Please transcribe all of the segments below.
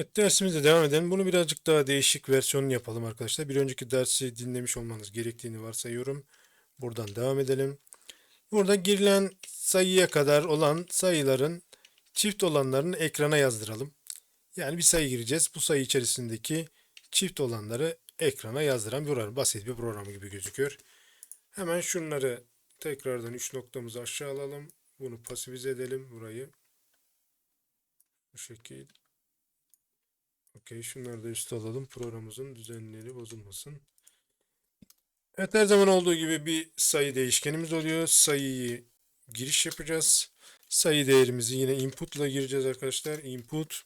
Evet dersimize devam edelim. Bunu birazcık daha değişik versiyonunu yapalım arkadaşlar. Bir önceki dersi dinlemiş olmanız gerektiğini varsayıyorum. Buradan devam edelim. Burada girilen sayıya kadar olan sayıların çift olanlarını ekrana yazdıralım. Yani bir sayı gireceğiz. Bu sayı içerisindeki çift olanları ekrana yazdıran bir program. Basit bir program gibi gözüküyor. Hemen şunları tekrardan 3 noktamızı aşağı alalım. Bunu pasifize edelim burayı. Bu şekil. Okey, şunları da üste alalım. Programımızın düzenleri bozulmasın. Evet, her zaman olduğu gibi bir sayı değişkenimiz oluyor. Sayıyı giriş yapacağız. Sayı değerimizi yine input ile gireceğiz arkadaşlar. Input.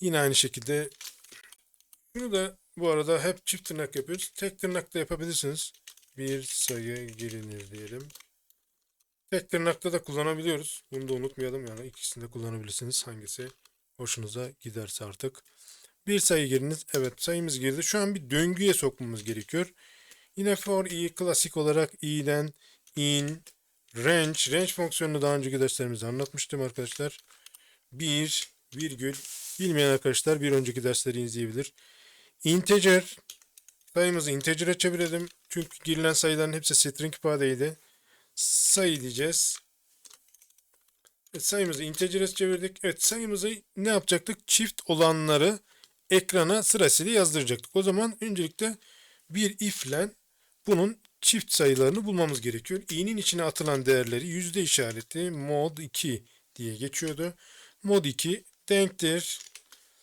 Yine aynı şekilde bunu da bu arada hep çift tırnak yapıyoruz. Tek tırnak da yapabilirsiniz. Bir sayı girinir diyelim. Tek tırnakta da kullanabiliyoruz. Bunu da unutmayalım yani ikisini de kullanabilirsiniz. Hangisi hoşunuza giderse artık. Bir sayı giriniz. Evet sayımız girdi. Şu an bir döngüye sokmamız gerekiyor. Yine for i klasik olarak i'den in range range fonksiyonunu daha önceki derslerimizde anlatmıştım arkadaşlar. Bir virgül bilmeyen arkadaşlar bir önceki dersleri izleyebilir. Integer sayımızı integer'e çevirelim. Çünkü girilen sayıların hepsi string ifadeydi. Sayı diyeceğiz. Evet, sayımızı integer'e çevirdik. Evet sayımızı ne yapacaktık? Çift olanları ekrana sırasıyla yazdıracaktık. O zaman öncelikle bir if ile bunun çift sayılarını bulmamız gerekiyor. i'nin içine atılan değerleri yüzde işareti mod 2 diye geçiyordu. Mod 2 denktir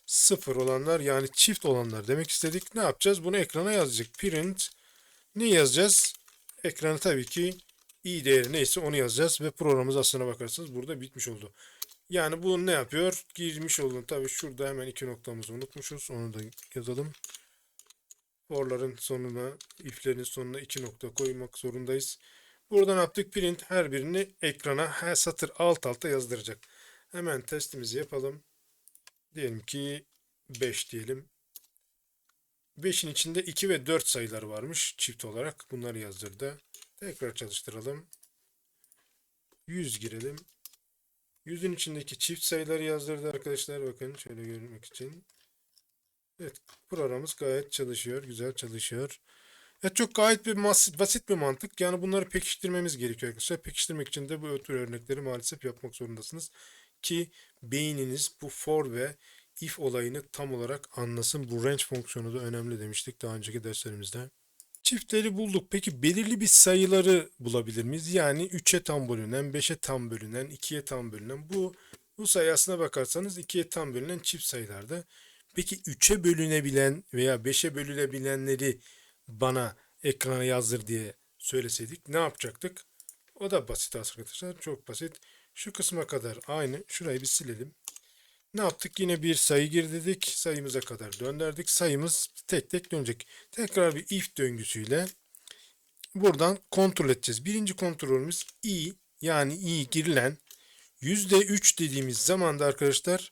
0 olanlar yani çift olanlar demek istedik. Ne yapacağız? Bunu ekrana yazacak. Print ne yazacağız? Ekrana tabii ki i değeri neyse onu yazacağız ve programımız aslına bakarsanız burada bitmiş oldu. Yani bu ne yapıyor? Girmiş oldum. Tabii şurada hemen iki noktamızı unutmuşuz. Onu da yazalım. For'ların sonuna, if'lerin sonuna iki nokta koymak zorundayız. Buradan yaptık? Print her birini ekrana her satır alt alta yazdıracak. Hemen testimizi yapalım. Diyelim ki 5 diyelim. 5'in içinde 2 ve 4 sayılar varmış çift olarak. Bunları yazdırdı. Tekrar çalıştıralım. 100 girelim. 100'ün içindeki çift sayıları yazdırdı arkadaşlar. Bakın şöyle görmek için. Evet programımız gayet çalışıyor. Güzel çalışıyor. Evet çok gayet bir basit bir mantık. Yani bunları pekiştirmemiz gerekiyor arkadaşlar. Pekiştirmek için de bu tür örnekleri maalesef yapmak zorundasınız. Ki beyniniz bu for ve if olayını tam olarak anlasın. Bu range fonksiyonu da önemli demiştik daha önceki derslerimizde. Çiftleri bulduk. Peki belirli bir sayıları bulabilir miyiz? Yani 3'e tam bölünen, 5'e tam bölünen, 2'ye tam bölünen. Bu bu sayı aslına bakarsanız 2'ye tam bölünen çift sayılarda. Peki 3'e bölünebilen veya 5'e bölünebilenleri bana ekrana yazdır diye söyleseydik ne yapacaktık? O da basit arkadaşlar. Çok basit. Şu kısma kadar aynı. Şurayı bir silelim. Ne yaptık? Yine bir sayı girdik. Sayımıza kadar döndürdük. Sayımız tek tek dönecek. Tekrar bir if döngüsüyle buradan kontrol edeceğiz. Birinci kontrolümüz i yani i girilen %3 dediğimiz zamanda arkadaşlar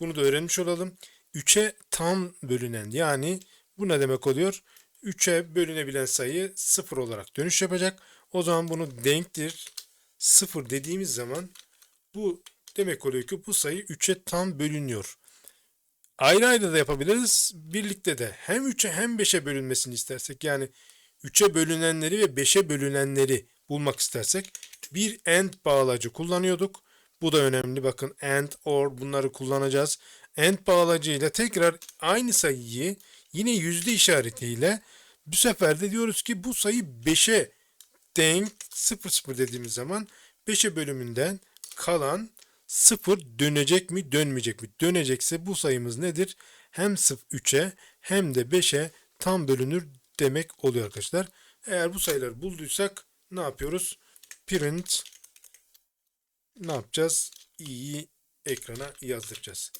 bunu da öğrenmiş olalım. 3'e tam bölünen yani bu ne demek oluyor? 3'e bölünebilen sayı 0 olarak dönüş yapacak. O zaman bunu denktir 0 dediğimiz zaman bu demek oluyor ki bu sayı 3'e tam bölünüyor. Ayrı ayrı da yapabiliriz. Birlikte de hem 3'e hem 5'e bölünmesini istersek yani 3'e bölünenleri ve 5'e bölünenleri bulmak istersek bir AND bağlacı kullanıyorduk. Bu da önemli. Bakın AND, OR bunları kullanacağız. AND bağlacı ile tekrar aynı sayıyı yine yüzde işaretiyle bu sefer de diyoruz ki bu sayı 5'e denk 0 0 dediğimiz zaman 5'e bölümünden kalan 0 dönecek mi dönmeyecek mi? Dönecekse bu sayımız nedir? Hem 3'e hem de 5'e tam bölünür demek oluyor arkadaşlar. Eğer bu sayıları bulduysak ne yapıyoruz? Print ne yapacağız? i'yi ekrana yazdıracağız.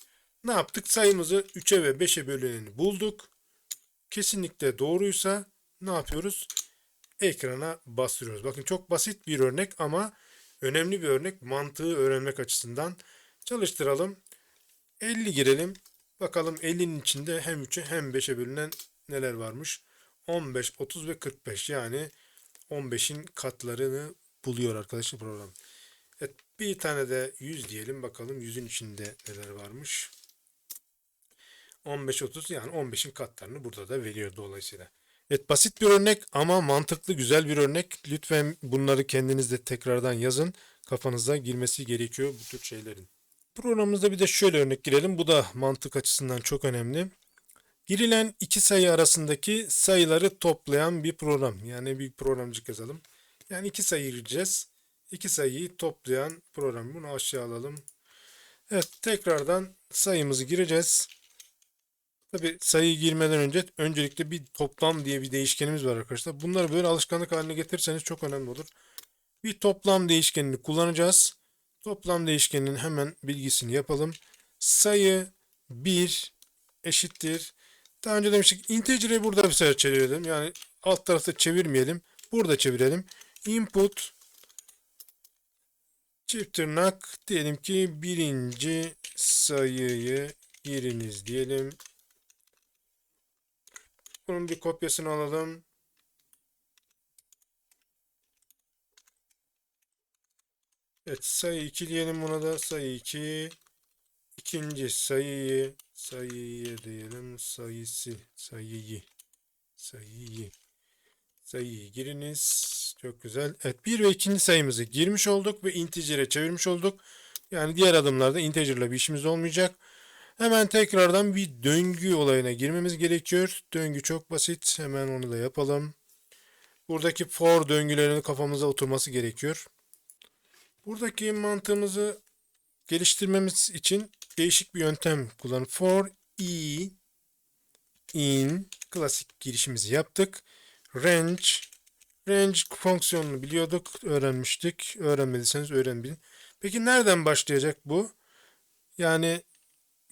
Ne yaptık? Sayımızı 3'e ve 5'e bölüneni bulduk. Kesinlikle doğruysa ne yapıyoruz? Ekrana bastırıyoruz. Bakın çok basit bir örnek ama önemli bir örnek. Mantığı öğrenmek açısından çalıştıralım. 50 girelim. Bakalım 50'nin içinde hem 3'e hem 5'e bölünen neler varmış? 15, 30 ve 45 yani 15'in katlarını buluyor arkadaşlar program. Evet, bir tane de 100 diyelim bakalım 100'ün içinde neler varmış. 15 30 yani 15'in katlarını burada da veriyor dolayısıyla. Evet basit bir örnek ama mantıklı güzel bir örnek. Lütfen bunları kendiniz de tekrardan yazın. Kafanıza girmesi gerekiyor bu tür şeylerin. Programımızda bir de şöyle örnek girelim. Bu da mantık açısından çok önemli. Girilen iki sayı arasındaki sayıları toplayan bir program. Yani bir programcık yazalım. Yani iki sayı gireceğiz. İki sayıyı toplayan program. Bunu aşağı alalım. Evet tekrardan sayımızı gireceğiz. Tabi sayıyı girmeden önce öncelikle bir toplam diye bir değişkenimiz var arkadaşlar. Bunları böyle alışkanlık haline getirirseniz çok önemli olur. Bir toplam değişkenini kullanacağız. Toplam değişkeninin hemen bilgisini yapalım. Sayı 1 eşittir. Daha önce demiştik integer'i burada bir sefer çevirelim. Yani alt tarafta çevirmeyelim. Burada çevirelim. Input çift tırnak diyelim ki birinci sayıyı giriniz diyelim. Bunun bir kopyasını alalım. Evet sayı 2 diyelim buna da sayı 2. İkinci sayıyı sayıyı diyelim sayısı sayıyı sayıyı sayıyı giriniz. Çok güzel. Evet bir ve ikinci sayımızı girmiş olduk ve integer'e çevirmiş olduk. Yani diğer adımlarda integer'la bir işimiz olmayacak. Hemen tekrardan bir döngü olayına girmemiz gerekiyor. Döngü çok basit. Hemen onu da yapalım. Buradaki for döngülerinin kafamıza oturması gerekiyor. Buradaki mantığımızı geliştirmemiz için değişik bir yöntem kullanıp for i in klasik girişimizi yaptık. Range range fonksiyonunu biliyorduk, öğrenmiştik. Öğrenmediyseniz öğrenin. Peki nereden başlayacak bu? Yani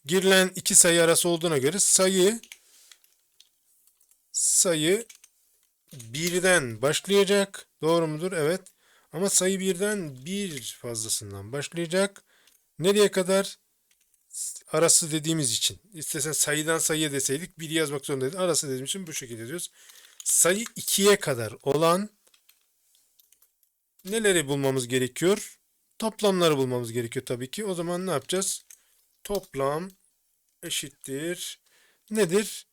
girilen iki sayı arası olduğuna göre sayı sayı birden başlayacak. Doğru mudur? Evet. Ama sayı birden bir fazlasından başlayacak. Nereye kadar? Arası dediğimiz için. İstesen sayıdan sayıya deseydik bir yazmak zorundaydık. Arası dediğim için bu şekilde diyoruz. Sayı 2'ye kadar olan neleri bulmamız gerekiyor? Toplamları bulmamız gerekiyor tabii ki. O zaman ne yapacağız? Toplam eşittir. Nedir?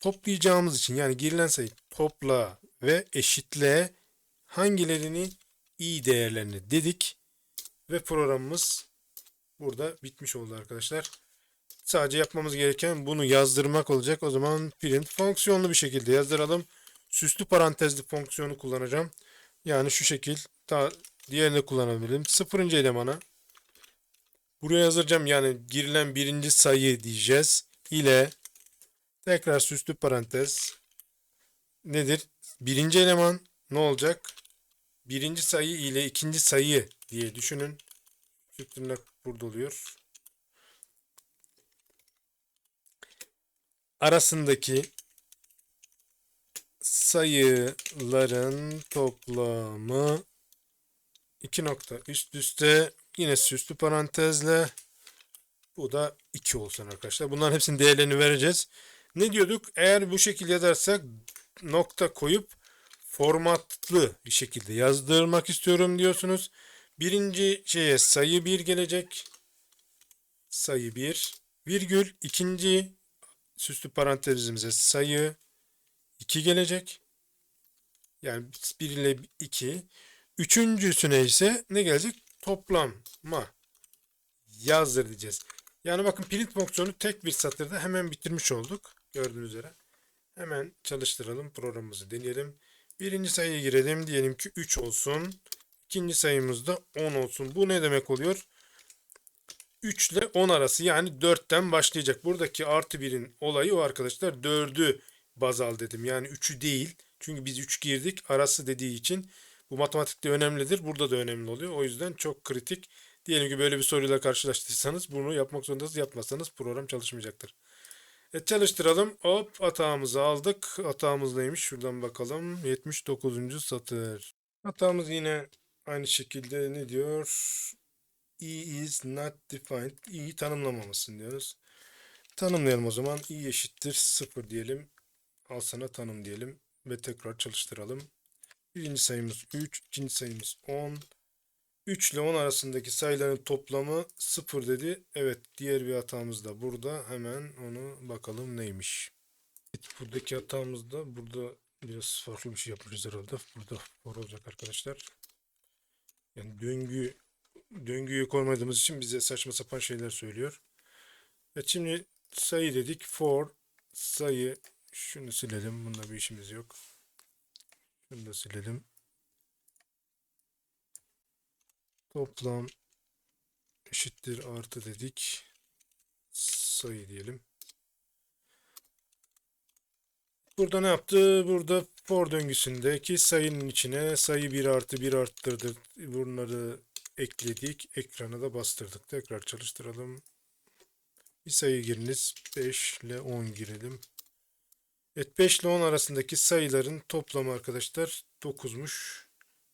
Toplayacağımız için yani girilen sayı topla ve eşitle hangilerini i değerlerini dedik ve programımız burada bitmiş oldu arkadaşlar. Sadece yapmamız gereken bunu yazdırmak olacak. O zaman print fonksiyonlu bir şekilde yazdıralım. Süslü parantezli fonksiyonu kullanacağım. Yani şu şekil. Daha diğerini kullanabilirim. Sıfırıncı elemana buraya yazacağım. Yani girilen birinci sayı diyeceğiz. ile tekrar süslü parantez nedir? Birinci eleman ne olacak? Birinci sayı ile ikinci sayı diye düşünün. Tırnak burada oluyor. arasındaki sayıların toplamı iki nokta üst üste yine süslü parantezle bu da 2 olsun arkadaşlar. Bunların hepsinin değerlerini vereceğiz. Ne diyorduk? Eğer bu şekilde yazarsak nokta koyup formatlı bir şekilde yazdırmak istiyorum diyorsunuz. Birinci şeye sayı 1 gelecek. Sayı 1 virgül ikinci süslü parantezimize sayı 2 gelecek. Yani 1 ile 2. Üçüncüsüne ise ne gelecek? Toplama. Yazdır diyeceğiz. Yani bakın print fonksiyonu tek bir satırda hemen bitirmiş olduk. Gördüğünüz üzere. Hemen çalıştıralım. Programımızı deneyelim. Birinci sayıya girelim. Diyelim ki 3 olsun. İkinci sayımız da 10 olsun. Bu ne demek oluyor? 3 ile 10 arası yani 4'ten başlayacak. Buradaki artı 1'in olayı o arkadaşlar 4'ü baz al dedim. Yani 3'ü değil. Çünkü biz 3 girdik arası dediği için bu matematikte önemlidir. Burada da önemli oluyor. O yüzden çok kritik. Diyelim ki böyle bir soruyla karşılaştıysanız bunu yapmak zorundasınız. Yapmazsanız program çalışmayacaktır. Evet çalıştıralım. Hop hatamızı aldık. Hatamız neymiş? Şuradan bakalım. 79. satır. Hatamız yine aynı şekilde ne diyor? E is not defined. i'yi tanımlamamışsın diyoruz. Tanımlayalım o zaman. i eşittir 0 diyelim. Al sana tanım diyelim. Ve tekrar çalıştıralım. Birinci sayımız 3. ikinci sayımız 10. 3 ile 10 arasındaki sayıların toplamı 0 dedi. Evet, diğer bir hatamız da burada. Hemen onu bakalım neymiş. Evet, buradaki hatamız da burada biraz farklı bir şey yapmışız herhalde. Burada for olacak arkadaşlar. Yani döngü döngüyü koymadığımız için bize saçma sapan şeyler söylüyor. Evet şimdi sayı dedik. For sayı şunu silelim. Bunda bir işimiz yok. Şunu da silelim. Toplam eşittir artı dedik. Sayı diyelim. Burada ne yaptı? Burada for döngüsündeki sayının içine sayı 1 artı 1 arttırdık. Bunları ekledik. Ekrana da bastırdık. Tekrar çalıştıralım. Bir sayı giriniz. 5 ile 10 girelim. Evet 5 ile 10 arasındaki sayıların toplamı arkadaşlar 9'muş.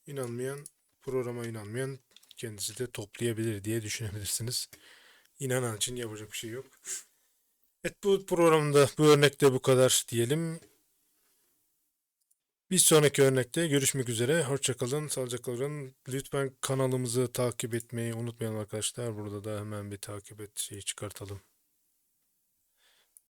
İnanmayan, programa inanmayan kendisi de toplayabilir diye düşünebilirsiniz. İnanan için yapacak bir şey yok. Evet bu programda bu örnekte bu kadar diyelim. Bir sonraki örnekte görüşmek üzere. Hoşçakalın, sağlıcakla kalın. Lütfen kanalımızı takip etmeyi unutmayalım arkadaşlar. Burada da hemen bir takip et şeyi çıkartalım.